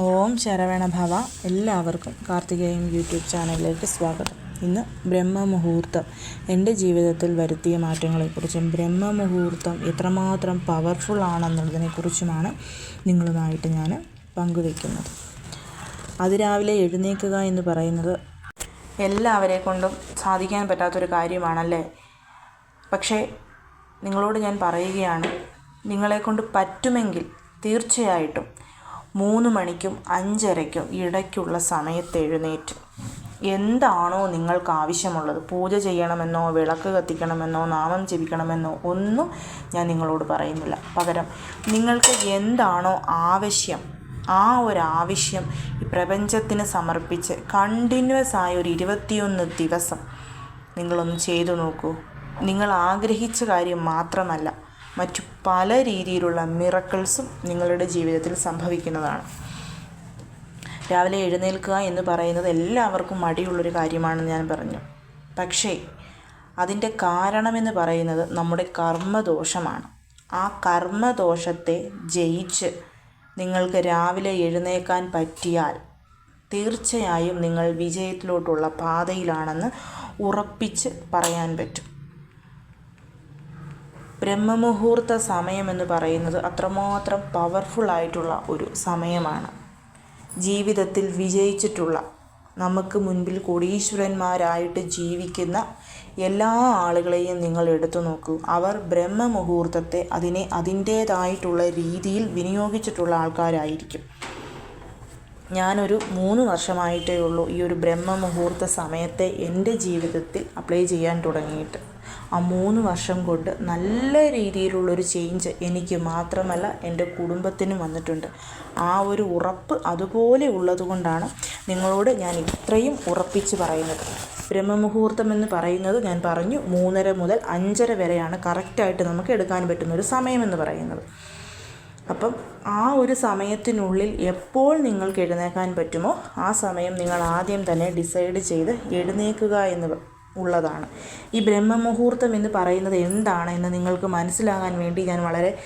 ഓം ശരവണഭവ എല്ലാവർക്കും കാർത്തികേയൻ യൂട്യൂബ് ചാനലിലേക്ക് സ്വാഗതം. ഇന്ന് ബ്രഹ്മമുഹൂർത്തം. എന്റെ ജീവിതത്തിൽ വരുത്തിയ മാറ്റങ്ങളെക്കുറിച്ചും ബ്രഹ്മമുഹൂർത്തം എത്രമാത്രം പവർഫുൾ ആണെന്നുള്ളതിനെക്കുറിച്ചുമാണ് നിങ്ങളുമായിട്ട് ഞാൻ പങ്കുവയ്ക്കുന്നത്. അതിരാവിലെ എഴുന്നേൽക്കുക എന്ന് പറയുന്നത് എല്ലാവരെ കൊണ്ടും സാധിക്കാൻ പറ്റാത്തൊരു കാര്യമാണല്ലേ? പക്ഷേ നിങ്ങളോട് ഞാൻ പറയുകയാണ് നിങ്ങളെക്കൊണ്ട് പറ്റുമെങ്കിൽ തീർച്ചയായിട്ടും മൂന്ന് മണിക്കും അഞ്ചരയ്ക്കും ഇടയ്ക്കുള്ള സമയത്ത് എഴുന്നേറ്റ് എന്താണോ നിങ്ങൾക്ക് ആവശ്യമുള്ളത് പൂജ ചെയ്യണമെന്നോ വിളക്ക് കത്തിക്കണമെന്നോ നാമം ജപിക്കണമെന്നോ ഒന്നും ഞാൻ നിങ്ങളോട് പറയുന്നില്ല. പകരം നിങ്ങൾക്ക് എന്താണോ ആവശ്യം ആ ഒരു ആവശ്യം ഈ പ്രപഞ്ചത്തിന് സമർപ്പിച്ച് കണ്ടിന്യൂസ് ആയ ഒരു ഇരുപത്തിയൊന്ന് ദിവസം നിങ്ങളൊന്ന് ചെയ്തു നോക്കൂ. നിങ്ങൾ ആഗ്രഹിച്ച കാര്യം മാത്രമല്ല. മറ്റു പല രീതിയിലുള്ള മിറക്കിൾസും നിങ്ങളുടെ ജീവിതത്തിൽ സംഭവിക്കുന്നതാണ്. രാവിലെ എഴുന്നേൽക്കുക എന്ന് പറയുന്നത് എല്ലാവർക്കും മടിയുള്ളൊരു കാര്യമാണെന്ന് ഞാൻ പറഞ്ഞു. പക്ഷേ അതിന്റെ കാരണമെന്ന് പറയുന്നത് നമ്മുടെ കർമ്മദോഷമാണ്. ആ കർമ്മദോഷത്തെ ജയിച്ച് നിങ്ങൾക്ക് രാവിലെ എഴുന്നേക്കാൻ പറ്റിയാൽ തീർച്ചയായും നിങ്ങൾ വിജയത്തിലോട്ടുള്ള പാതയിലാണെന്ന് ഉറപ്പിച്ച് പറയാൻ പറ്റും. ബ്രഹ്മമുഹൂർത്ത സമയമെന്ന് പറയുന്നത് അത്രമാത്രം പവർഫുൾ ആയിട്ടുള്ള ഒരു സമയമാണ്. ജീവിതത്തിൽ വിജയിച്ചിട്ടുള്ള നമുക്ക് മുൻപിൽ കോടീശ്വരന്മാരായിട്ട് ജീവിക്കുന്ന എല്ലാ ആളുകളെയും നിങ്ങൾ എടുത്തു നോക്കൂ. അവർ ബ്രഹ്മമുഹൂർത്തത്തെ അതിനെ അതിന്റേതായിട്ടുള്ള രീതിയിൽ വിനിയോഗിച്ചിട്ടുള്ള ആൾക്കാരായിരിക്കും. ഞാനൊരു മൂന്ന് വർഷമായിട്ടേ ഉള്ളൂ ഈ ഒരു ബ്രഹ്മമുഹൂർത്ത സമയത്തെ എന്റെ ജീവിതത്തിൽ അപ്ലൈ ചെയ്യാൻ തുടങ്ങിയിട്ട്. ആ മൂന്ന് വർഷം കൊണ്ട് നല്ല രീതിയിലുള്ളൊരു ചേഞ്ച് എനിക്ക് മാത്രമല്ല എന്റെ കുടുംബത്തിനും വന്നിട്ടുണ്ട്. ആ ഒരു ഉറപ്പ് അതുപോലെ ഉള്ളതുകൊണ്ടാണ് നിങ്ങളോട് ഞാൻ ഇത്രയും ഉറപ്പിച്ച് പറയുന്നത്. ബ്രഹ്മമുഹൂർത്തം എന്ന് പറയുന്നത് ഞാൻ പറഞ്ഞു മൂന്നര മുതൽ അഞ്ചര വരെയാണ് കറക്റ്റായിട്ട് നമുക്ക് എടുക്കാൻ പറ്റുന്ന ഒരു സമയമെന്ന് പറയുന്നത്. അപ്പം ആ ഒരു സമയത്തിനുള്ളിൽ എപ്പോൾ നിങ്ങൾക്ക് എഴുന്നേൽക്കാൻ പറ്റുമോ ആ സമയം നിങ്ങൾ ആദ്യം തന്നെ ഡിസൈഡ് ചെയ്ത് എഴുന്നേൽക്കുക എന്ന് ഉള്ളതാണ്. ഈ ബ്രഹ്മമുഹൂർത്തം എന്ന് പറയുന്നത് എന്താണ് എന്ന് നിങ്ങൾക്ക് മനസ്സിലാകാൻ വേണ്ടി ഞാൻ വളരെ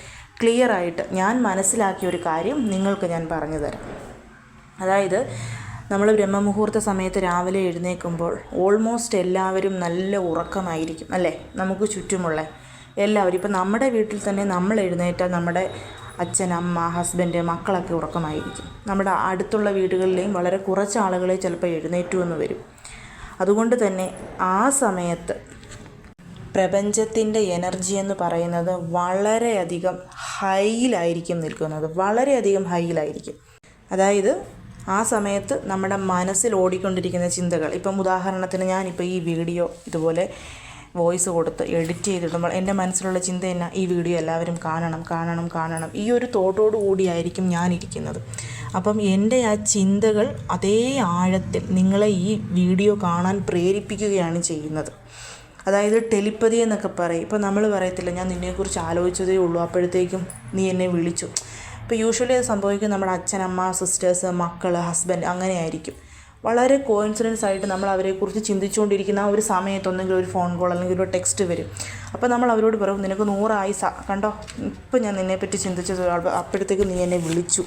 ക്ലിയർ ആയിട്ട് ഞാൻ മനസ്സിലാക്കിയ ഒരു കാര്യം നിങ്ങൾക്ക് ഞാൻ പറഞ്ഞു തരാം. അതായത് നമ്മൾ ബ്രഹ്മമുഹൂർത്ത സമയത്ത് രാവിലെ എഴുന്നേൽക്കുമ്പോൾ ഓൾമോസ്റ്റ് എല്ലാവരും നല്ല ഉറക്കമായിരിക്കും അല്ലേ? നമുക്ക് ചുറ്റുമുള്ള എല്ലാവരും. ഇപ്പം നമ്മുടെ വീട്ടിൽ തന്നെ നമ്മൾ എഴുന്നേറ്റാൽ നമ്മുടെ അച്ഛൻ അമ്മ ഹസ്ബൻഡ് മക്കളൊക്കെ ഉറക്കമായിരിക്കും. നമ്മുടെ അടുത്തുള്ള വീടുകളിലെയും വളരെ കുറച്ച് ആളുകളെ ചിലപ്പോൾ എഴുന്നേറ്റു എന്ന് വരും. അതുകൊണ്ട് തന്നെ ആ സമയത്ത് പ്രപഞ്ചത്തിന്റെ എനർജി എന്ന് പറയുന്നത് വളരെയധികം ഹൈയിലായിരിക്കും നിൽക്കുന്നത്. വളരെയധികം ഹൈയിലായിരിക്കും. അതായത് ആ സമയത്ത് നമ്മുടെ മനസ്സിൽ ഓടിക്കൊണ്ടിരിക്കുന്ന ചിന്തകൾ. ഇപ്പം ഉദാഹരണത്തിന് ഞാനിപ്പോൾ ഈ വീഡിയോ ഇതുപോലെ വോയിസ് കൊടുത്ത് എഡിറ്റ് ചെയ്തിടുമ്പോൾ എന്റെ മനസ്സിലുള്ള ചിന്ത എന്നാ? ഈ വീഡിയോ എല്ലാവരും കാണണം കാണണം കാണണം. ഈ ഒരു തോട്ടോടു കൂടിയായിരിക്കും ഞാനിരിക്കുന്നത് അപ്പം എന്റെ ആ ചിന്തകൾ അതേ ആഴത്തിൽ നിങ്ങളെ ഈ വീഡിയോ കാണാൻ പ്രേരിപ്പിക്കുകയാണ് ചെയ്യുന്നത്. അതായത് ടെലിപ്പതി എന്നൊക്കെ പറയും. ഇപ്പം നമ്മൾ പറയത്തില്ല ഞാൻ നിന്നെക്കുറിച്ച് ആലോചിച്ചതേ ഉള്ളൂ. അപ്പോഴത്തേക്കും നീ എന്നെ വിളിച്ചു. ഇപ്പോൾ യൂഷ്വലി അത് സംഭവിക്കും. നമ്മുടെ അച്ഛൻ അമ്മ സിസ്റ്റേഴ്സ് മക്കൾ ഹസ്ബൻഡ് അങ്ങനെയായിരിക്കും. വളരെ കോൺഫിഡൻസ് ആയിട്ട് നമ്മൾ അവരെക്കുറിച്ച് ചിന്തിച്ചുകൊണ്ടിരിക്കുന്ന ആ ഒരു സമയത്ത് ഒരു ഫോൺ കോൾ അല്ലെങ്കിൽ ഒരു ടെക്സ്റ്റ് വരും. അപ്പോൾ നമ്മൾ അവരോട് പറയും നിനക്ക് നൂറായി സ കണ്ടോ? ഇപ്പം ഞാൻ നിന്നെപ്പറ്റി ചിന്തിച്ചത് അപ്പോഴത്തേക്ക് നീ എന്നെ വിളിച്ചു.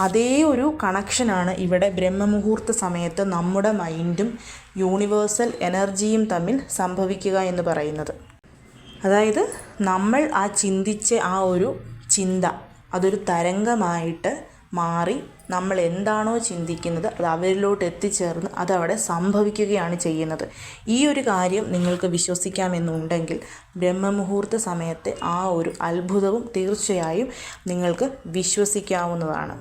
അതേ ഒരു കണക്ഷനാണ് ഇവിടെ ബ്രഹ്മമുഹൂർത്ത സമയത്ത് നമ്മുടെ മൈൻഡും യൂണിവേഴ്സൽ എനർജിയും തമ്മിൽ സംഭവിക്കുക എന്ന് പറയുന്നത്. അതായത് നമ്മൾ ആ ചിന്തിച്ച ആ ഒരു ചിന്ത അതൊരു തരംഗമായിട്ട് മാറി നമ്മൾ എന്താണോ ചിന്തിക്കുന്നത് അത് അവരിലോട്ട് എത്തിച്ചേർന്ന് അതവിടെ സംഭവിക്കുകയാണ് ചെയ്യുന്നത്. ഈ ഒരു കാര്യം നിങ്ങൾക്ക് വിശ്വസിക്കാമെന്നുണ്ടെങ്കിൽ ബ്രഹ്മമുഹൂർത്ത സമയത്തെ ആ ഒരു അത്ഭുതവും തീർച്ചയായും നിങ്ങൾക്ക് വിശ്വസിക്കാവുന്നതാണ്.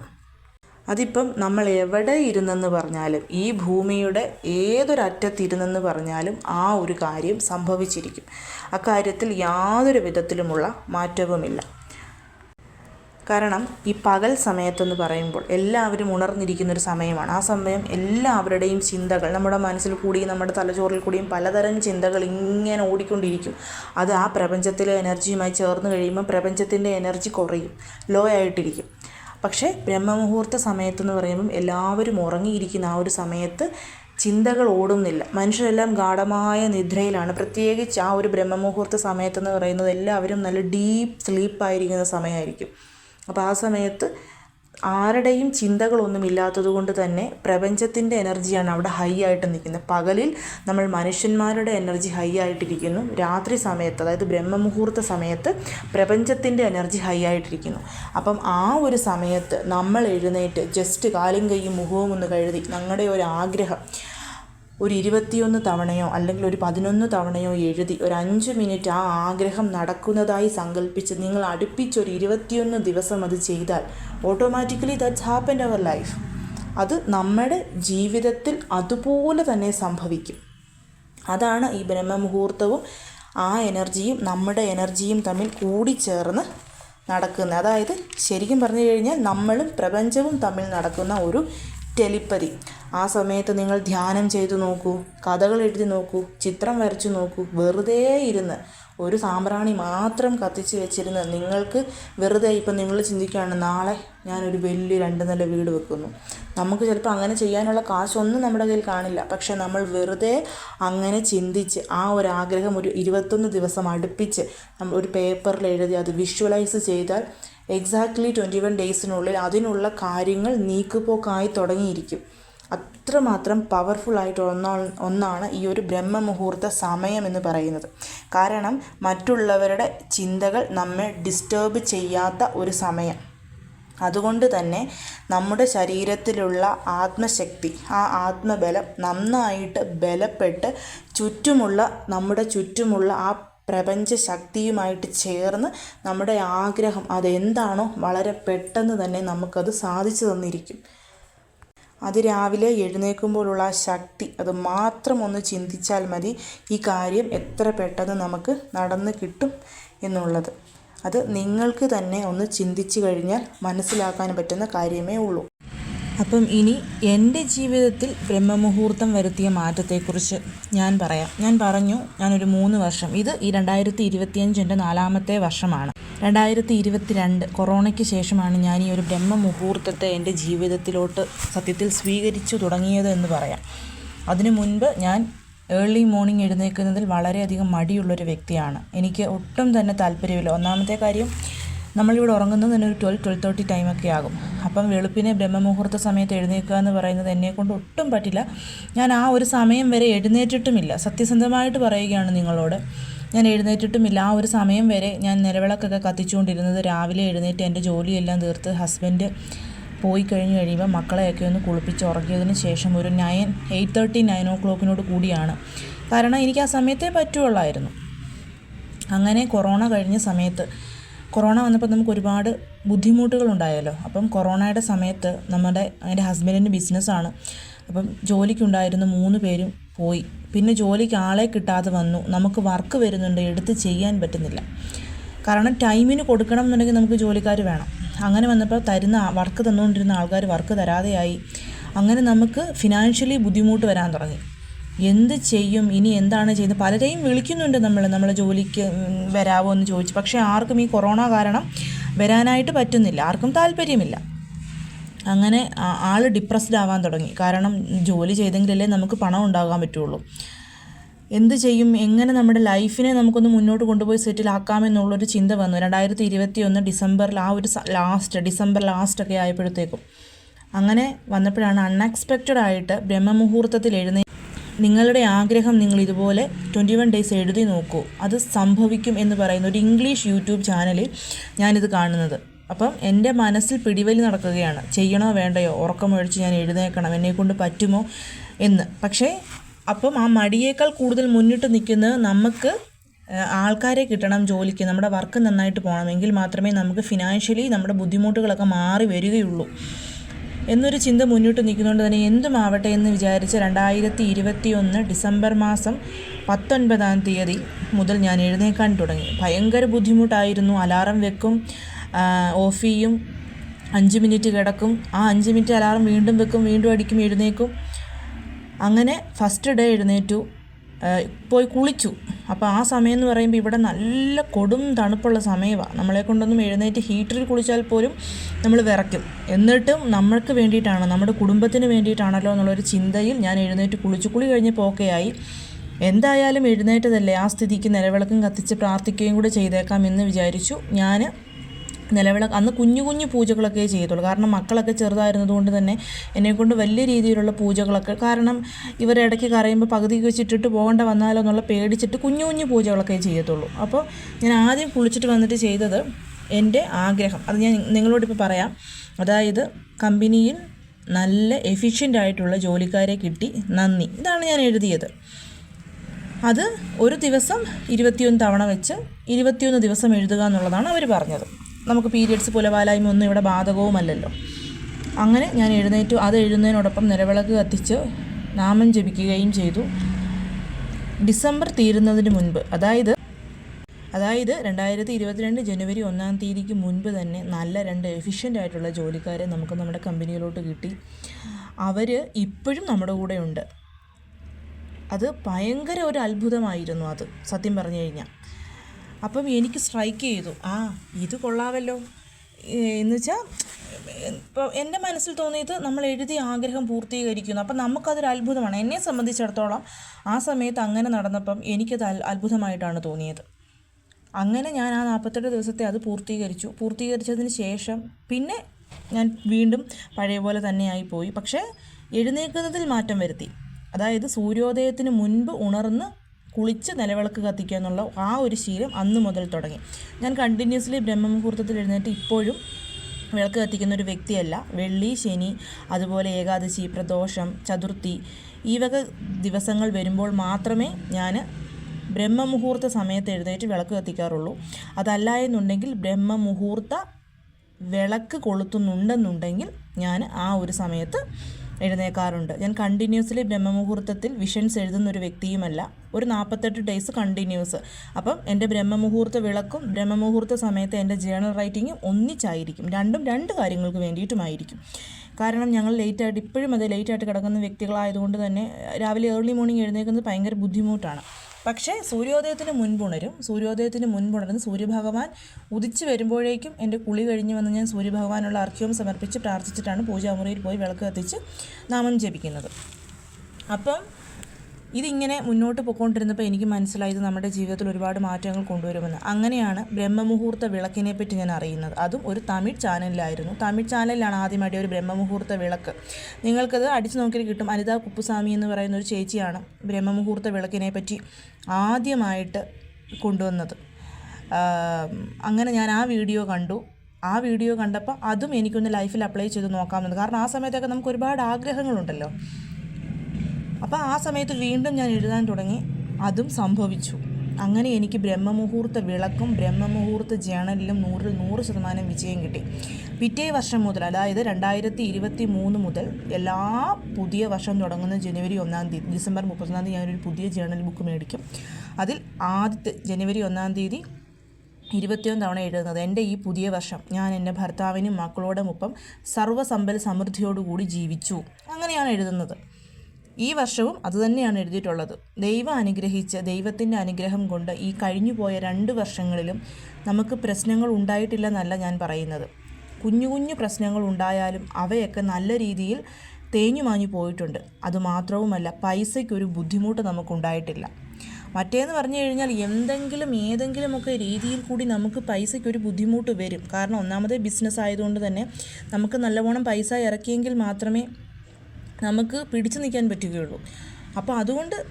അതിപ്പം നമ്മൾ എവിടെ ഇരുന്നെന്ന് പറഞ്ഞാലും ഈ ഭൂമിയുടെ ഏതൊരറ്റത്തിരുന്നെന്ന് പറഞ്ഞാലും ആ ഒരു കാര്യം സംഭവിച്ചിരിക്കും. അക്കാര്യത്തിൽ യാതൊരു വിധത്തിലുമുള്ള മാറ്റവുമില്ല. കാരണം ഈ പകൽ സമയത്തെന്ന് പറയുമ്പോൾ എല്ലാവരും ഉണർന്നിരിക്കുന്ന ഒരു സമയമാണ്. ആ സമയം എല്ലാവരുടെയും ചിന്തകൾ നമ്മുടെ മനസ്സിൽ കൂടിയും നമ്മുടെ തലച്ചോറിൽ കൂടിയും പലതരം ചിന്തകൾ ഇങ്ങനെ ഓടിക്കൊണ്ടിരിക്കും. അത് ആ പ്രപഞ്ചത്തിലെ എനർജിയുമായി ചേർന്ന് കഴിയുമ്പോൾ പ്രപഞ്ചത്തിന്റെ എനർജി കുറയും. ലോ ആയിട്ടിരിക്കും. പക്ഷേ ബ്രഹ്മമുഹൂർത്ത സമയത്തെന്ന് പറയുമ്പം എല്ലാവരും ഉറങ്ങിയിരിക്കുന്ന ആ ഒരു സമയത്ത് ചിന്തകൾ ഓടുന്നില്ല. മനുഷ്യരെല്ലാം ഗാഠമായ നിദ്രയിലാണ്. പ്രത്യേകിച്ച് ആ ഒരു ബ്രഹ്മമുഹൂർത്ത സമയത്തെന്ന് പറയുന്നത് എല്ലാവരും നല്ല ഡീപ്പ് സ്ലീപ്പായിരിക്കുന്ന സമയമായിരിക്കും. അപ്പോൾ ആ സമയത്ത് ആരുടെയും ചിന്തകളൊന്നും ഇല്ലാത്തത് കൊണ്ട് തന്നെ പ്രപഞ്ചത്തിന്റെ എനർജിയാണ് അവിടെ ഹൈ ആയിട്ട് നിൽക്കുന്നത്. പകലിൽ നമ്മൾ മനുഷ്യന്മാരുടെ എനർജി ഹൈ ആയിട്ടിരിക്കുന്നു. രാത്രി സമയത്ത് അതായത് ബ്രഹ്മമുഹൂർത്ത സമയത്ത് പ്രപഞ്ചത്തിന്റെ എനർജി ഹൈ ആയിട്ടിരിക്കുന്നു. അപ്പം ആ ഒരു സമയത്ത് നമ്മൾ എഴുന്നേറ്റ് ജസ്റ്റ് കാലും കൈയും മുഖവും ഒന്ന് കഴുതി ഞങ്ങളുടെ ഒരു ആഗ്രഹം ഒരു ഇരുപത്തിയൊന്ന് തവണയോ അല്ലെങ്കിൽ ഒരു പതിനൊന്ന് തവണയോ എഴുതി ഒരു അഞ്ച് മിനിറ്റ് ആ ആഗ്രഹം നടക്കുന്നതായി സങ്കല്പിച്ച് നിങ്ങൾ അടുപ്പിച്ചൊരു ഇരുപത്തിയൊന്ന് ദിവസം അത് ചെയ്താൽ automatically that's happen our life അത് നമ്മുടെ ജീവിതത്തിൽ അതുപോലെ തന്നെ സംഭവിക്കും. അതാണ് ഈ ബ്രഹ്മമുഹൂർത്തവും ആ എനർജിയും നമ്മുടെ എനർജിയും തമ്മിൽ കൂടിച്ചേർന്ന് നടക്കുന്നത്. അതായത് ശരിക്കും പറഞ്ഞു കഴിഞ്ഞാൽ നമ്മളും പ്രപഞ്ചവും തമ്മിൽ നടക്കുന്ന ഒരു ടെലിപ്പതി ആ സമയത്ത് നിങ്ങൾ ധ്യാനം ചെയ്തു നോക്കൂ കഥകൾ എഴുതി നോക്കൂ ചിത്രം വരച്ചു നോക്കൂ വെറുതെ ഇരുന്ന്. ഒരു സാമ്പ്രാണി മാത്രം കത്തിച്ച് വെച്ചിരുന്ന് നിങ്ങൾക്ക് വെറുതെ ഇപ്പം നിങ്ങൾ ചിന്തിക്കുകയാണ് നാളെ ഞാനൊരു വലിയ രണ്ട് നില വീട് വെക്കുന്നു. നമുക്ക് ചിലപ്പോൾ അങ്ങനെ ചെയ്യാനുള്ള കാശൊന്നും നമ്മുടെ കയ്യിൽ കാണില്ല. പക്ഷെ നമ്മൾ വെറുതെ അങ്ങനെ ചിന്തിച്ച് ആ ഒരു ആഗ്രഹം ഒരു ഇരുപത്തൊന്ന് ദിവസം അടുപ്പിച്ച് നമ്മൾ ഒരു പേപ്പറിൽ എഴുതി അത് വിഷ്വലൈസ് ചെയ്താൽ എക്സാക്ട്ലി ട്വന്റി വൺ ഡേയ്സിനുള്ളിൽ അതിനുള്ള കാര്യങ്ങൾ നീക്കുപോക്കായി തുടങ്ങിയിരിക്കും. അത്രമാത്രം പവർഫുള്ളായിട്ട് ഒന്നാ ഒന്നാണ് ഈ ഒരു ബ്രഹ്മമുഹൂർത്ത സമയം എന്ന് പറയുന്നത്. കാരണം മറ്റുള്ളവരുടെ ചിന്തകൾ നമ്മെ ഡിസ്റ്റേബ് ചെയ്യാത്ത ഒരു സമയം. അതുകൊണ്ട് തന്നെ നമ്മുടെ ശരീരത്തിലുള്ള ആത്മശക്തി ആ ആത്മബലം നന്നായിട്ട് ബലപ്പെട്ട് ചുറ്റുമുള്ള നമ്മുടെ ചുറ്റുമുള്ള ആ പ്രപഞ്ച ശക്തിയുമായിട്ട് ചേർന്ന് നമ്മുടെ ആഗ്രഹം അതെന്താണോ വളരെ പെട്ടെന്ന് തന്നെ നമുക്കത് സാധിച്ചു തന്നിരിക്കും. അതിരാവിലെ എഴുന്നേൽക്കുമ്പോഴുള്ള ആ ശക്തി അത് മാത്രം ഒന്ന് ചിന്തിച്ചാൽ മതി ഈ കാര്യം എത്ര പെട്ടെന്ന് നമുക്ക് നടന്ന് കിട്ടും എന്നുള്ളത്. അത് നിങ്ങൾക്ക് തന്നെ ഒന്ന് ചിന്തിച്ചു കഴിഞ്ഞാൽ മനസ്സിലാക്കാൻ പറ്റുന്ന കാര്യമേ ഉള്ളൂ. അപ്പം ഇനി എന്റെ ജീവിതത്തിൽ ബ്രഹ്മമുഹൂർത്തം വരുത്തിയ മാറ്റത്തെക്കുറിച്ച് ഞാൻ പറയാം. ഞാൻ പറഞ്ഞു ഞാനൊരു മൂന്ന് വർഷം. ഇത് ഈ രണ്ടായിരത്തി ഇരുപത്തിയഞ്ചിന്റെ നാലാമത്തെ വർഷമാണ്. രണ്ടായിരത്തി ഇരുപത്തി രണ്ട് കൊറോണയ്ക്ക് ശേഷമാണ് ഞാൻ ഈ ഒരു ബ്രഹ്മമുഹൂർത്തത്തെ എന്റെ ജീവിതത്തിലോട്ട് സത്യത്തിൽ സ്വീകരിച്ചു തുടങ്ങിയത് എന്ന് പറയാം. അതിനു മുൻപ് ഞാൻ ഏർലി മോർണിംഗ് എഴുന്നേൽക്കുന്നതിൽ വളരെയധികം മടിയുള്ളൊരു വ്യക്തിയാണ്. എനിക്ക് ഒട്ടും തന്നെ താല്പര്യമില്ല. ഒന്നാമത്തെ കാര്യം നമ്മളിവിടെ ഉറങ്ങുന്നത് തന്നെ ഒരു ട്വൽവ് ട്വൽവ് തേർട്ടി ടൈമൊക്കെ ആകും. അപ്പം വെളുപ്പിനെ ബ്രഹ്മമുഹൂർത്ത സമയത്ത് എഴുന്നേൽക്കുക എന്ന് പറയുന്നത് എന്നെക്കൊണ്ട് ഒട്ടും പറ്റില്ല. ഞാൻ ആ ഒരു സമയം വരെ എഴുന്നേറ്റിട്ടുമില്ല. സത്യസന്ധമായിട്ട് പറയുകയാണ് നിങ്ങളോട്. ഞാൻ എഴുന്നേറ്റിട്ടുമില്ല. ആ ഒരു സമയം വരെ ഞാൻ നിലവിളക്കൊക്കെ കത്തിച്ചുകൊണ്ടിരുന്നത് രാവിലെ എഴുന്നേറ്റ് എന്റെ ജോലിയെല്ലാം തീർത്ത് ഹസ്ബൻഡ് പോയി കഴിഞ്ഞ് കഴിയുമ്പോൾ മക്കളെയൊക്കെ ഒന്ന് കുളിപ്പിച്ച് ഉറക്കിയതിന് ശേഷം ഒരു nine eight thirty nine o ക്ലോക്കിനോട് കൂടിയാണ്. കാരണം എനിക്ക് ആ സമയത്തേ പറ്റുള്ളായിരുന്നു അങ്ങനെ കൊറോണ കഴിഞ്ഞ സമയത്ത് കൊറോണ വന്നപ്പോൾ നമുക്ക് ഒരുപാട് ബുദ്ധിമുട്ടുകളുണ്ടായല്ലോ. അപ്പം കൊറോണയുടെ സമയത്ത് നമ്മുടെ എന്റെ ഹസ്ബൻഡിന്റെ ബിസിനസ്സാണ്. അപ്പം ജോലിക്കുണ്ടായിരുന്ന മൂന്ന് പേരും പോയി. പിന്നെ ജോലിക്ക് ആളെ കിട്ടാതെ വന്നു. നമുക്ക് വർക്ക് വരുന്നുണ്ട് എടുത്ത് ചെയ്യാൻ പറ്റുന്നില്ല. കാരണം ടൈമിന് കൊടുക്കണം എന്നുണ്ടെങ്കിൽ നമുക്ക് ജോലിക്കാർ വേണം. അങ്ങനെ വന്നപ്പോൾ തരുന്ന വർക്ക് തന്നുകൊണ്ടിരുന്ന ആൾക്കാർ വർക്ക് തരാതെയായി. അങ്ങനെ നമുക്ക് ഫിനാൻഷ്യലി ബുദ്ധിമുട്ട് വരാൻ തുടങ്ങി. എന്ത് ചെയ്യും? ഇനി എന്താണ് ചെയ്യുന്നത്? പലരെയും വിളിക്കുന്നുണ്ട് നമ്മൾ നമ്മളെ ജോലിക്ക് വരാവോ എന്ന് ചോദിച്ചു. പക്ഷേ ആർക്കും ഈ കൊറോണ കാരണം വരാനായിട്ട് പറ്റുന്നില്ല. ആർക്കും താല്പര്യമില്ല. അങ്ങനെ ആൾ ഡിപ്രസ്ഡ് ആവാൻ തുടങ്ങി. കാരണം ജോലി ചെയ്തെങ്കിലല്ലേ നമുക്ക് പണം ഉണ്ടാകാൻ പറ്റുള്ളൂ. എന്ത് ചെയ്യും? എങ്ങനെ നമ്മുടെ ലൈഫിനെ നമുക്കൊന്ന് മുന്നോട്ട് കൊണ്ടുപോയി സെറ്റിലാക്കാമെന്നുള്ളൊരു ചിന്ത വന്നു. രണ്ടായിരത്തി ഇരുപത്തി ഒന്ന് ഡിസംബറിൽ ആ ഒരു ലാസ്റ്റ് ഡിസംബർ ലാസ്റ്റ് ഒക്കെ ആയപ്പോഴത്തേക്കും. അങ്ങനെ വന്നപ്പോഴാണ് അൺഎക്സ്പെക്റ്റഡ് ആയിട്ട് ബ്രഹ്മമുഹൂർത്തത്തിൽ എഴുന്നേ നിങ്ങളുടെ ആഗ്രഹം നിങ്ങൾ ഇതുപോലെ ട്വന്റി വൺ ഡേയ്സ് എഴുതി നോക്കൂ. അത് സംഭവിക്കും എന്ന് പറയുന്ന ഒരു ഇംഗ്ലീഷ് യൂട്യൂബ് ചാനലിൽ ഞാനിത് കാണുന്നത്. അപ്പം എന്റെ മനസ്സിൽ പിടിവലി നടക്കുകയാണ്. ചെയ്യണോ വേണ്ടയോ? ഉറക്കമൊഴിച്ച് ഞാൻ എഴുന്നേക്കണം എന്നെക്കൊണ്ട് പറ്റുമോ എന്ന്. പക്ഷേ അപ്പം ആ മടിയേക്കാൾ കൂടുതൽ മുന്നിട്ട് നിൽക്കുന്നത് നമുക്ക് ആൾക്കാരെ കിട്ടണം ജോലിക്ക്. നമ്മുടെ വർക്ക് നന്നായിട്ട് പോകണമെങ്കിൽ മാത്രമേ നമുക്ക് ഫിനാൻഷ്യലി നമ്മുടെ ബുദ്ധിമുട്ടുകളൊക്കെ മാറി വരികയുള്ളൂ. എന്നൊരു ചിന്ത മുന്നോട്ട് നിൽക്കുന്നതുകൊണ്ട് തന്നെ എന്തുമാവട്ടെ എന്ന് വിചാരിച്ച് രണ്ടായിരത്തി ഇരുപത്തി ഒന്ന് ഡിസംബർ മാസം പത്തൊൻപതാം തീയതി മുതൽ ഞാൻ എഴുന്നേക്കാൻ തുടങ്ങി. ഭയങ്കര ബുദ്ധിമുട്ടായിരുന്നു. അലാറം വെക്കും ഓഫ് ചെയ്യും അഞ്ച് മിനിറ്റ് കിടക്കും. ആ അഞ്ച് മിനിറ്റ് അലാറം വീണ്ടും വെക്കും വീണ്ടും അടിക്കും എഴുന്നേക്കും. അങ്ങനെ ഫസ്റ്റ് ഡേ എഴുന്നേറ്റു. പോയി കുളിച്ചു. അപ്പോൾ ആ സമയം എന്ന് പറയുമ്പോൾ ഇവിടെ നല്ല കൊടും തണുപ്പുള്ള സമയമാണ് നമ്മളെ കൊണ്ടൊന്നും എഴുന്നേറ്റ് ഹീറ്ററിൽ കുളിച്ചാൽ പോലും നമ്മൾ വിറയ്ക്കും. എന്നിട്ടും നമ്മൾക്ക് വേണ്ടിയിട്ടാണ് നമ്മുടെ കുടുംബത്തിന് വേണ്ടിയിട്ടാണല്ലോ എന്നുള്ളൊരു ചിന്തയിൽ ഞാൻ എഴുന്നേറ്റ് കുളിച്ചു. കുളി കഴിഞ്ഞപ്പോൾ പോക്കെയായി എന്തായാലും എഴുന്നേറ്റതല്ലേ ആ സ്ഥിതിക്ക് നിലവിളക്കം കത്തിച്ച് പ്രാർത്ഥിക്കുകയും കൂടെ ചെയ്തേക്കാം എന്ന് വിചാരിച്ചു. ഞാൻ നിലവിളക്ക് അന്ന് കുഞ്ഞു കുഞ്ഞു പൂജകളൊക്കെ ചെയ്യത്തുള്ളൂ കാരണം മക്കളൊക്കെ ചെറുതായിരുന്നതുകൊണ്ട് തന്നെ എന്നെക്കൊണ്ട് വലിയ രീതിയിലുള്ള പൂജകളൊക്കെ കാരണം ഇവരിടയ്ക്ക് കരയുമ്പോൾ പകുതി വെച്ചിട്ടിട്ട് പോകേണ്ട വന്നാലോ എന്നുള്ള പേടിച്ചിട്ട് കുഞ്ഞു കുഞ്ഞു പൂജകളൊക്കെ ചെയ്യത്തുള്ളൂ. അപ്പോൾ ഞാൻ ആദ്യം കുളിച്ചിട്ട് വന്നിട്ട് ചെയ്തത് എന്റെ ആഗ്രഹം. അത് ഞാൻ നിങ്ങളോട് നിങ്ങളോടിപ്പോൾ പറയാം. അതായത് കമ്പനിയിൽ നല്ല എഫിഷ്യന്റ് ആയിട്ടുള്ള ജോലിക്കാരെ കിട്ടി നന്ദി. ഇതാണ് ഞാൻ എഴുതിയത്. അത് ഒരു ദിവസം ഇരുപത്തിയൊന്ന് തവണ വെച്ച് ഇരുപത്തിയൊന്ന് ദിവസം എഴുതുക എന്നുള്ളതാണ് അവർ പറഞ്ഞത്. നമുക്ക് പീരിയഡ്സ് പുലവാലായ്മ ഒന്നും ഇവിടെ ബാധകവുമല്ലല്ലോ. അങ്ങനെ ഞാൻ എഴുന്നേറ്റു. അത് എഴുതുന്നതിനോടൊപ്പം നിലവിളക്ക് കത്തിച്ച് നാമം ജപിക്കുകയും ചെയ്തു. ഡിസംബർ തീരുന്നതിന് മുൻപ് അതായത് അതായത് രണ്ടായിരത്തി ഇരുപത്തിരണ്ട് ജനുവരി ഒന്നാം തീയതിക്ക് മുൻപ് തന്നെ നല്ല രണ്ട് എഫിഷ്യന്റ് ആയിട്ടുള്ള ജോലിക്കാരെ നമുക്ക് നമ്മുടെ കമ്പനിയിലോട്ട് കിട്ടി. അവർ ഇപ്പോഴും നമ്മുടെ കൂടെയുണ്ട്. അത് ഭയങ്കര ഒരു അത്ഭുതമായിരുന്നു അത് സത്യം പറഞ്ഞു കഴിഞ്ഞാൽ അപ്പം എനിക്ക് സ്ട്രൈക്ക് ചെയ്തു. ആ ഇത് കൊള്ളാമല്ലോ എന്ന് വെച്ചാൽ ഇപ്പോൾ എന്റെ മനസ്സിൽ തോന്നിയത് നമ്മൾ എഴുതി ആഗ്രഹം പൂർത്തീകരിക്കുന്നു. അപ്പം നമുക്കതൊരു അത്ഭുതമാണ്. എന്നെ സംബന്ധിച്ചിടത്തോളം ആ സമയത്ത് അങ്ങനെ നടന്നപ്പം എനിക്കത് അത്ഭുതമായിട്ടാണ് തോന്നിയത്. അങ്ങനെ ഞാൻ ആ നാൽപ്പത്തെട്ട് ദിവസത്തെ അത് പൂർത്തീകരിച്ചു. പൂർത്തീകരിച്ചതിന് ശേഷം പിന്നെ ഞാൻ വീണ്ടും പഴയ പോലെ തന്നെയായി പോയി പക്ഷേ എഴുന്നേൽക്കുന്നതിൽ മാറ്റം വരുത്തി. അതായത് സൂര്യോദയത്തിന് മുൻപ് ഉണർന്ന് കുളിച്ച് നിലവിളക്ക് കത്തിക്കുക എന്നുള്ള ആ ഒരു ശീലം അന്ന് മുതൽ തുടങ്ങി. ഞാൻ കണ്ടിന്യൂസ്ലി ബ്രഹ്മമുഹൂർത്തത്തിൽ എഴുന്നേറ്റ് ഇപ്പോഴും വിളക്ക് കത്തിക്കുന്ന ഒരു വ്യക്തിയല്ല. വെള്ളി ശനി അതുപോലെ ഏകാദശി പ്രദോഷം ചതുർത്ഥി ഈ വക ദിവസങ്ങൾ വരുമ്പോൾ മാത്രമേ ഞാൻ ബ്രഹ്മമുഹൂർത്ത സമയത്ത് എഴുന്നേറ്റ് വിളക്ക് കത്തിക്കാറുള്ളൂ. അതല്ല എന്നുണ്ടെങ്കിൽ ബ്രഹ്മമുഹൂർത്ത വിളക്ക് കൊളുത്തുന്നുണ്ടെന്നുണ്ടെങ്കിൽ ഞാൻ ആ ഒരു സമയത്ത് എഴുന്നേക്കാറുണ്ട്. ഞാൻ കണ്ടിന്യൂസ്ലി ബ്രഹ്മമുഹൂർത്തത്തിൽ വിഷൻസ് എഴുതുന്ന ഒരു വ്യക്തിയുമല്ല. ഒരു നാൽപ്പത്തെട്ട് ഡേയ്സ് കണ്ടിന്യൂസ്. അപ്പം എന്റെ ബ്രഹ്മമുഹൂർത്ത വിളക്കും ബ്രഹ്മമുഹൂർത്ത സമയത്ത് എന്റെ ജേണൽ റൈറ്റിങ്ങും ഒന്നിച്ചായിരിക്കും. രണ്ടും രണ്ട് കാര്യങ്ങൾക്ക് വേണ്ടിയിട്ടുമായിരിക്കും. കാരണം ഞങ്ങൾ ലേറ്റായിട്ട് ഇപ്പോഴും അത് ലേറ്റായിട്ട് കിടക്കുന്ന വ്യക്തികളായതുകൊണ്ട് തന്നെ രാവിലെ ഏർലി മോർണിംഗ് എഴുന്നേൽക്കുന്നത് ഭയങ്കര ബുദ്ധിമുട്ടാണ്. പക്ഷേ സൂര്യോദയത്തിന് മുൻപുണരും സൂര്യോദയത്തിന് മുൻപുണർന്ന് സൂര്യഭഗവാൻ ഉദിച്ചു വരുമ്പോഴേക്കും എന്റെ കുളി കഴിഞ്ഞ് വന്ന് ഞാൻ സൂര്യഭഗവാനുള്ള അർഘ്യവും സമർപ്പിച്ച് പ്രാർത്ഥിച്ചിട്ടാണ് പൂജാമുറിയിൽ പോയി വിളക്ക് കത്തിച്ച് നാമം ജപിക്കുന്നത്. അപ്പം ഇതിങ്ങനെ മുന്നോട്ട് പോയിക്കൊണ്ടിരുന്നപ്പോൾ എനിക്ക് മനസ്സിലായത് നമ്മുടെ ജീവിതത്തിൽ ഒരുപാട് മാറ്റങ്ങൾ കൊണ്ടുവരുമെന്ന്. അങ്ങനെയാണ് ബ്രഹ്മമുഹൂർത്ത വിളക്കിനെ പറ്റി ഞാൻ അറിയുന്നത്. അതും ഒരു തമിഴ് ചാനലിലായിരുന്നു. തമിഴ് ചാനലിലാണ് ആദ്യമായിട്ട് ഒരു ബ്രഹ്മമുഹൂർത്ത വിളക്ക്. നിങ്ങൾക്കത് അടിച്ചു നോക്കിയാൽ കിട്ടും. അനിത കുപ്പുസ്വാമി എന്ന് പറയുന്ന ഒരു ചേച്ചിയാണ് ബ്രഹ്മമുഹൂർത്ത വിളക്കിനെ പറ്റി ആദ്യമായിട്ട് കൊണ്ടുവന്നത്. അങ്ങനെ ഞാൻ ആ വീഡിയോ കണ്ടു. ആ വീഡിയോ കണ്ടപ്പോൾ അതും എനിക്കൊന്ന് ലൈഫിൽ അപ്ലൈ ചെയ്ത് നോക്കാമെന്ന്. കാരണം ആ സമയത്തൊക്കെ നമുക്ക് ഒരുപാട് ആഗ്രഹങ്ങളുണ്ടല്ലോ. അപ്പോൾ ആ സമയത്ത് വീണ്ടും ഞാൻ എഴുതാൻ തുടങ്ങി. അതും സംഭവിച്ചു. അങ്ങനെ എനിക്ക് ബ്രഹ്മമുഹൂർത്ത വിളക്കും ബ്രഹ്മമുഹൂർത്ത ജേണലിലും നൂറിൽ നൂറ് ശതമാനം വിജയം കിട്ടി. പിറ്റേ വർഷം മുതൽ അതായത് രണ്ടായിരത്തി ഇരുപത്തി മൂന്ന് മുതൽ എല്ലാ പുതിയ വർഷം തുടങ്ങുന്ന ജനുവരി ഒന്നാം തീയതി ഡിസംബർ മുപ്പത്തൊന്നാം തീയതി ഞാനൊരു പുതിയ ജേണൽ ബുക്ക് മേടിക്കും. അതിൽ ആദ്യത്തെ ജനുവരി ഒന്നാം തീയതി ഇരുപത്തിയൊന്ന് തവണ എഴുതുന്നത്. എന്റെ ഈ പുതിയ വർഷം ഞാൻ എന്റെ ഭർത്താവിനും മക്കളോടുമൊപ്പം സർവസമ്പൽ സമൃദ്ധിയോടുകൂടി ജീവിച്ചു. അങ്ങനെയാണ് എഴുതുന്നത്. ഈ വർഷവും അതുതന്നെയാണ് എഴുതിയിട്ടുള്ളത്. ദൈവം അനുഗ്രഹിച്ച് ദൈവത്തിന്റെ അനുഗ്രഹം കൊണ്ട് ഈ കഴിഞ്ഞു പോയ രണ്ട് വർഷങ്ങളിലും നമുക്ക് പ്രശ്നങ്ങൾ ഉണ്ടായിട്ടില്ലെന്നല്ല ഞാൻ പറയുന്നത്. കുഞ്ഞു കുഞ്ഞു പ്രശ്നങ്ങൾ ഉണ്ടായാലും അവയൊക്കെ നല്ല രീതിയിൽ തേഞ്ഞു മാഞ്ഞു പോയിട്ടുണ്ട്. അതുമാത്രവുമല്ല പൈസയ്ക്കൊരു ബുദ്ധിമുട്ട് നമുക്കുണ്ടായിട്ടില്ല. മറ്റേന്ന് പറഞ്ഞു കഴിഞ്ഞാൽ എന്തെങ്കിലും ഏതെങ്കിലുമൊക്കെ രീതിയിൽ കൂടി നമുക്ക് പൈസയ്ക്കൊരു ബുദ്ധിമുട്ട് വരും. കാരണം ഒന്നാമത് ബിസിനസ് ആയതുകൊണ്ട് തന്നെ നമുക്ക് നല്ലവണ്ണം പൈസ ഇറക്കിയെങ്കിൽ മാത്രമേ നമുക്ക് പിടിച്ചു നിൽക്കാൻ പറ്റുകയുള്ളൂ. അപ്പോൾ അതുകൊണ്ട്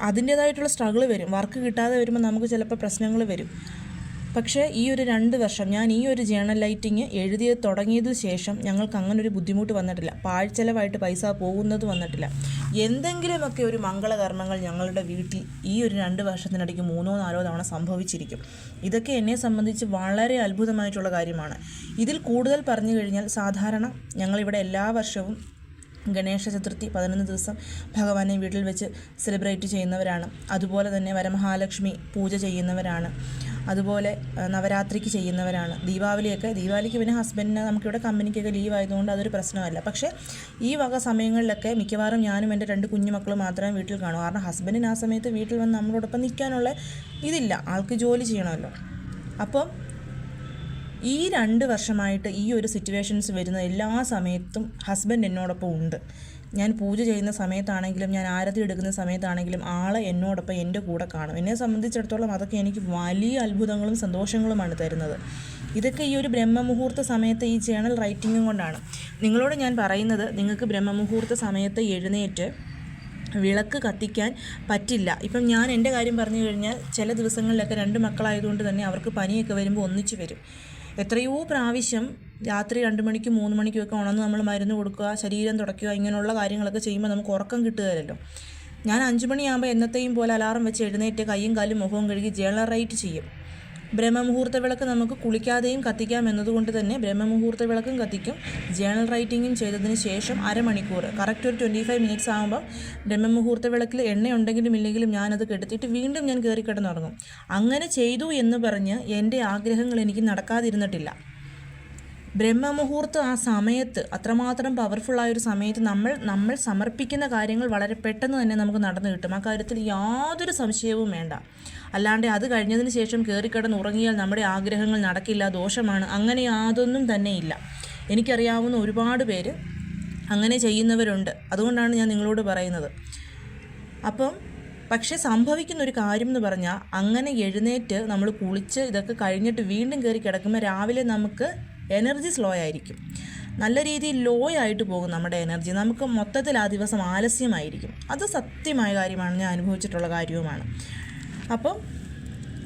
അതിന്റേതായിട്ടുള്ള സ്ട്രഗിൾ വരും. വർക്ക് കിട്ടാതെ വരുമ്പോൾ നമുക്ക് ചിലപ്പോൾ പ്രശ്നങ്ങൾ വരും. പക്ഷേ ഈ ഒരു രണ്ട് വർഷം ഞാൻ ഈ ഒരു ജേണൽ ലൈറ്റിങ് എഴുതി തുടങ്ങിയതിന് ശേഷം ഞങ്ങൾക്ക് അങ്ങനെ ഒരു ബുദ്ധിമുട്ട് വന്നിട്ടില്ല. പാഴ്ചെലവായിട്ട് പൈസ പോകുന്നത് വന്നിട്ടില്ല. എന്തെങ്കിലുമൊക്കെ ഒരു മംഗളകർമ്മങ്ങൾ ഞങ്ങളുടെ വീട്ടിൽ ഈ ഒരു രണ്ട് വർഷത്തിനിടയ്ക്ക് മൂന്നോ നാലോ തവണ സംഭവിച്ചിരിക്കും. ഇതൊക്കെ എന്നെ സംബന്ധിച്ച് വളരെ അത്ഭുതമായിട്ടുള്ള കാര്യമാണ്. ഇതിൽ കൂടുതൽ പറഞ്ഞു കഴിഞ്ഞാൽ സാധാരണ ഞങ്ങളിവിടെ എല്ലാ വർഷവും ഗണേശ ചതുർത്ഥി പതിനൊന്ന് ദിവസം ഭഗവാനെ വീട്ടിൽ വെച്ച് സെലിബ്രേറ്റ് ചെയ്യുന്നവരാണ്. അതുപോലെ തന്നെ വരമഹാലക്ഷ്മി പൂജ ചെയ്യുന്നവരാണ്. അതുപോലെ നവരാത്രിക്ക് ചെയ്യുന്നവരാണ്. ദീപാവലിയൊക്കെ ദീപാവലിക്ക് പിന്നെ ഹസ്ബൻഡിന് നമുക്കിവിടെ കമ്പനിക്കൊക്കെ ലീവ് ആയതുകൊണ്ട് അതൊരു പ്രശ്നമല്ല. പക്ഷേ ഈ വക സമയങ്ങളിലൊക്കെ മിക്കവാറും ഞാനും എന്റെ രണ്ട് കുഞ്ഞുമക്കളും മാത്രമേ വീട്ടിൽ കാണൂ. കാരണം ഹസ്ബൻഡിന് ആ സമയത്ത് വീട്ടിൽ വന്ന് നമ്മളോടൊപ്പം നിൽക്കാനുള്ള ഇതില്ല. ആൾക്ക് ജോലി ചെയ്യണമല്ലോ. അപ്പം ഈ രണ്ട് വർഷമായിട്ട് ഈ ഒരു സിറ്റുവേഷൻസ് വരുന്ന എല്ലാ സമയത്തും ഹസ്ബൻഡ് എന്നോടൊപ്പം ഉണ്ട്. ഞാൻ പൂജ ചെയ്യുന്ന സമയത്താണെങ്കിലും ഞാൻ ആരതി എടുക്കുന്ന സമയത്താണെങ്കിലും ആളെ എന്നോടൊപ്പം എന്റെ കൂടെ കാണും. എന്നെ സംബന്ധിച്ചിടത്തോളം അതൊക്കെ എനിക്ക് വലിയ അത്ഭുതങ്ങളും സന്തോഷങ്ങളുമാണ് തരുന്നത്. ഇതൊക്കെ ഈ ഒരു ബ്രഹ്മമുഹൂർത്ത സമയത്ത് ഈ ജേണൽ റൈറ്റിങ്ങും കൊണ്ടാണ്. നിങ്ങളോട് ഞാൻ പറയുന്നത് നിങ്ങൾക്ക് ബ്രഹ്മമുഹൂർത്ത സമയത്ത് എഴുന്നേറ്റ് വിളക്ക് കത്തിക്കാൻ പറ്റില്ല. ഇപ്പം ഞാൻ എന്റെ കാര്യം പറഞ്ഞു കഴിഞ്ഞാൽ ചില ദിവസങ്ങളിലൊക്കെ രണ്ട് മക്കളായതുകൊണ്ട് തന്നെ അവർക്ക് പനിയൊക്കെ വരുമ്പോൾ ഒന്നിച്ച് വരും. എത്രയോ പ്രാവശ്യം രാത്രി രണ്ട് മണിക്കും മൂന്ന് മണിക്കും ഒക്കെ ഉണർന്ന് നമ്മൾ മരുന്ന് കൊടുക്കുക ശരീരം തുടയ്ക്കുക ഇങ്ങനെയുള്ള കാര്യങ്ങളൊക്കെ ചെയ്യുമ്പോൾ നമുക്ക് ഉറക്കം കിട്ടുകയല്ലോ. ഞാൻ അഞ്ച് മണിയാകുമ്പോൾ എന്നത്തെയും പോലെ അലാറം വെച്ച് എഴുന്നേറ്റ് കൈയും കാലും മുഖവും കഴുകി ജനറേറ്റ് ചെയ്യും. ബ്രഹ്മമുഹൂർത്ത വിളക്ക് നമുക്ക് കുളിക്കാതെയും കത്തിക്കാം എന്നതുകൊണ്ട് തന്നെ ബ്രഹ്മമുഹൂർത്ത വിളക്കും കത്തിക്കും. ജേണൽ റൈറ്റിങ്ങും ചെയ്തതിന് ശേഷം അരമണിക്കൂർ. കറക്റ്റ് ഒരു ട്വന്റി ഫൈവ് മിനിറ്റ്സ് ആകുമ്പോൾ ബ്രഹ്മമുഹൂർത്ത വിളക്കിൽ എണ്ണ ഉണ്ടെങ്കിലും ഇല്ലെങ്കിലും ഞാനത് കെടുത്തിട്ട് വീണ്ടും ഞാൻ കയറി കിടന്നുറങ്ങും അങ്ങനെ ചെയ്തു എന്ന് പറഞ്ഞ് എന്റെ ആഗ്രഹങ്ങൾ എനിക്ക് നടക്കാതിരുന്നിട്ടില്ല. ബ്രഹ്മമുഹൂർത്തം ആ സമയത്ത് അത്രമാത്രം പവർഫുള്ളായ ഒരു സമയത്ത് നമ്മൾ നമ്മൾ സമർപ്പിക്കുന്ന കാര്യങ്ങൾ വളരെ പെട്ടെന്ന് തന്നെ നമുക്ക് നടന്നു കിട്ടും. ആ കാര്യത്തിൽ യാതൊരു സംശയവും വേണ്ട. അല്ലാണ്ട് അത് കഴിഞ്ഞതിന് ശേഷം കയറിക്കിടന്ന് ഉറങ്ങിയാൽ നമ്മുടെ ആഗ്രഹങ്ങൾ നടക്കില്ല ദോഷമാണ്. അങ്ങനെ യാതൊന്നും തന്നെ ഇല്ല. എനിക്കറിയാവുന്ന ഒരുപാട് പേര് അങ്ങനെ ചെയ്യുന്നവരുണ്ട്. അതുകൊണ്ടാണ് ഞാൻ നിങ്ങളോട് പറയുന്നത്. അപ്പം പക്ഷേ സംഭവിക്കുന്ന ഒരു കാര്യം എന്ന് പറഞ്ഞാൽ അങ്ങനെ എഴുന്നേറ്റ് നമ്മൾ കുളിച്ച് ഇതൊക്കെ കഴിഞ്ഞിട്ട് വീണ്ടും കയറി കിടക്കുമ്പോൾ രാവിലെ നമുക്ക് എനർജി സ്ലോ ആയിരിക്കും. നല്ല രീതിയിൽ ലോ ആയിട്ട് പോകും നമ്മുടെ എനർജി നമുക്ക് മൊത്തത്തിൽ ആ ദിവസം ആലസ്യമായിരിക്കും. അത് സത്യമായ കാര്യമാണ്. ഞാൻ അനുഭവിച്ചിട്ടുള്ള കാര്യവുമാണ്. അപ്പം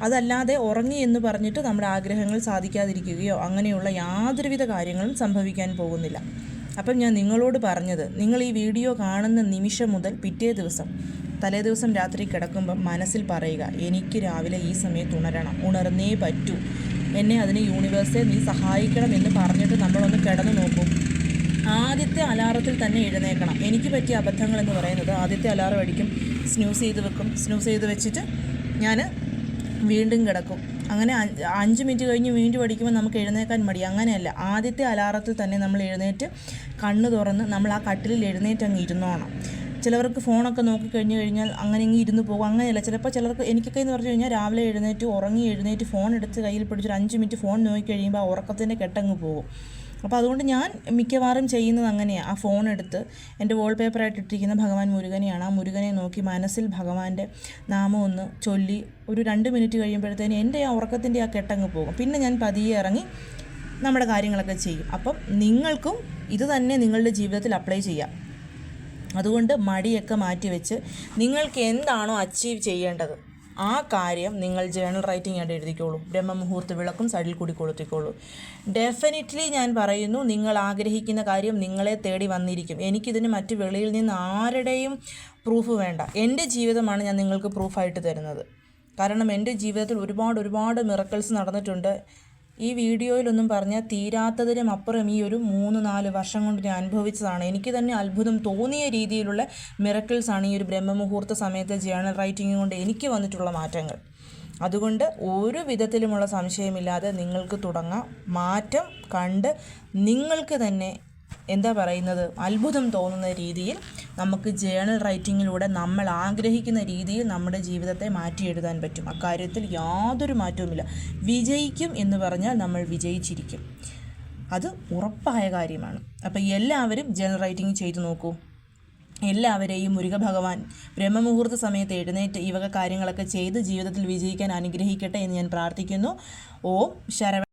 അതല്ലാതെ ഉറങ്ങി എന്ന് പറഞ്ഞിട്ട് നമ്മുടെ ആഗ്രഹങ്ങൾ സാധിക്കാതിരിക്കുകയോ അങ്ങനെയുള്ള യാതൊരുവിധ കാര്യങ്ങളും സംഭവിക്കാൻ പോകുന്നില്ല. അപ്പം ഞാൻ നിങ്ങളോട് പറഞ്ഞത് നിങ്ങൾ ഈ വീഡിയോ കാണുന്ന നിമിഷം മുതൽ പിറ്റേ ദിവസം തലേ ദിവസം രാത്രി കിടക്കുമ്പോൾ മനസ്സിൽ പറയുക എനിക്ക് രാവിലെ ഈ സമയത്ത് ഉണരണം. ഉണർന്നേ പറ്റൂ. എന്നെ അതിന് യൂണിവേഴ്സെ നീ സഹായിക്കണം എന്ന് പറഞ്ഞിട്ട് നമ്മളൊന്ന് കിടന്നു നോക്കും. ആദ്യത്തെ അലാറത്തിൽ തന്നെ എഴുന്നേക്കണം എനിക്ക് പറ്റിയ അബദ്ധങ്ങൾ എന്ന് പറയുന്നത് ആദ്യത്തെ അലാറം അടിക്കും സ്നൂസ് ചെയ്ത് വെക്കും. സ്നൂസ് ചെയ്ത് വെച്ചിട്ട് ഞാൻ വീണ്ടും കിടക്കും. അങ്ങനെ അഞ്ച് മിനിറ്റ് കഴിഞ്ഞ് വീണ്ടും അടിക്കുമ്പോൾ നമുക്ക് എഴുന്നേക്കാൻ മടി. അങ്ങനെയല്ല. ആദ്യത്തെ അലാറത്തിൽ തന്നെ നമ്മൾ എഴുന്നേറ്റ് കണ്ണ് തുറന്ന് നമ്മൾ ആ കട്ടിലിൽ എഴുന്നേറ്റ് അങ്ങ് ഇരുന്നോണം. ചിലവർക്ക് ഫോണൊക്കെ നോക്കി കഴിഞ്ഞു കഴിഞ്ഞാൽ അങ്ങനെ ഇങ്ങനെ ഇരുന്ന് പോകും. അങ്ങനെയല്ല. ചിലപ്പോൾ ചിലർക്ക് എനിക്കൊക്കെ എന്ന് പറഞ്ഞു കഴിഞ്ഞാൽ രാവിലെ എഴുന്നേറ്റ് ഉറങ്ങി എഴുന്നേറ്റ് ഫോൺ എടുത്ത് കയ്യിൽ പിടിച്ചൊരു അഞ്ച് മിനിറ്റ് ഫോൺ നോക്കി കഴിയുമ്പോൾ ആ ഉറക്കത്തിന്റെ കെട്ടങ്ങ് പോകും. അപ്പോൾ അതുകൊണ്ട് ഞാൻ മിക്കവാറും ചെയ്യുന്നത് അങ്ങനെയാണ് ആ ഫോൺ എടുത്ത് എന്റെ വാൾപേപ്പറായിട്ട് ഇട്ടിരിക്കുന്ന ഭഗവാൻ മുരുകനെയാണ്. ആ മുരുകനെ നോക്കി മനസ്സിൽ ഭഗവാന്റെ നാമം ഒന്ന് ചൊല്ലി ഒരു രണ്ട് മിനിറ്റ് കഴിയുമ്പോഴത്തേന് എന്റെ ആ ഉറക്കത്തിന്റെ ആ കെട്ടങ്ങ് പോകും. പിന്നെ ഞാൻ പതിയെ ഇറങ്ങി നമ്മുടെ കാര്യങ്ങളൊക്കെ ചെയ്യും. അപ്പം നിങ്ങൾക്കും ഇത് തന്നെ നിങ്ങളുടെ ജീവിതത്തിൽ അപ്ലൈ ചെയ്യാം. അതുകൊണ്ട് മടിയൊക്കെ മാറ്റിവെച്ച് നിങ്ങൾക്ക് എന്താണോ അച്ചീവ് ചെയ്യേണ്ടത് ആ കാര്യം നിങ്ങൾ ജേണൽ റൈറ്റിംഗ് ആയിട്ട് എഴുതിക്കോളൂ. ബ്രഹ്മമുഹൂർത്ത വിളക്കും സൈഡിൽ കൂടി കൊളുത്തിക്കോളൂ. ഡെഫിനറ്റ്ലി ഞാൻ പറയുന്നു നിങ്ങൾ ആഗ്രഹിക്കുന്ന കാര്യം നിങ്ങളെ തേടി വന്നിരിക്കും. എനിക്കിതിന് മറ്റ് വെളിയിൽ നിന്ന് ആരുടെയും പ്രൂഫ് വേണ്ട. എന്റെ ജീവിതമാണ് ഞാൻ നിങ്ങൾക്ക് പ്രൂഫായിട്ട് തരുന്നത്. കാരണം എന്റെ ജീവിതത്തിൽ ഒരുപാട് ഒരുപാട് മിറക്കിൾസ് നടന്നിട്ടുണ്ട്. ഈ വീഡിയോയിലൊന്നും പറഞ്ഞാൽ തീരാത്തതിനും അപ്പുറം ഈ ഒരു മൂന്ന് നാല് വർഷം കൊണ്ട് ഞാൻ അനുഭവിച്ചതാണ്. എനിക്ക് തന്നെ അത്ഭുതം തോന്നിയ രീതിയിലുള്ള മിറക്കിൾസാണ് ഈ ഒരു ബ്രഹ്മമുഹൂർത്ത സമയത്തെ ജേണൽ റൈറ്റിംഗ് കൊണ്ട് എനിക്ക് വന്നിട്ടുള്ള മാറ്റങ്ങൾ. അതുകൊണ്ട് ഒരു വിധത്തിലുമുള്ള സംശയമില്ലാതെ നിങ്ങൾക്ക് തുടങ്ങാം. മാറ്റം കണ്ട് നിങ്ങൾക്ക് തന്നെ എന്താ പറയുന്നത്? അത്ഭുതം തോന്നുന്ന രീതിയിൽ നമുക്ക് ജേണൽ റൈറ്റിങ്ങിലൂടെ നമ്മൾ ആഗ്രഹിക്കുന്ന രീതിയിൽ നമ്മുടെ ജീവിതത്തെ മാറ്റിയെഴുതാൻ പറ്റും. അക്കാര്യത്തിൽ യാതൊരു മാറ്റവുമില്ല. വിജയിക്കും എന്ന് പറഞ്ഞാൽ നമ്മൾ വിജയിച്ചിരിക്കും. അത് ഉറപ്പായ കാര്യമാണ്. അപ്പോൾ എല്ലാവരും ജേണൽ റൈറ്റിംഗ് ചെയ്തു നോക്കൂ. എല്ലാവരെയും മുരുക ഭഗവാൻ ബ്രഹ്മമുഹൂർത്ത സമയത്ത് എഴുന്നേറ്റ് ഈ വക കാര്യങ്ങളൊക്കെ ചെയ്ത് ജീവിതത്തിൽ വിജയിക്കാൻ അനുഗ്രഹിക്കട്ടെ എന്ന് ഞാൻ പ്രാർത്ഥിക്കുന്നു. ഓം ശരവ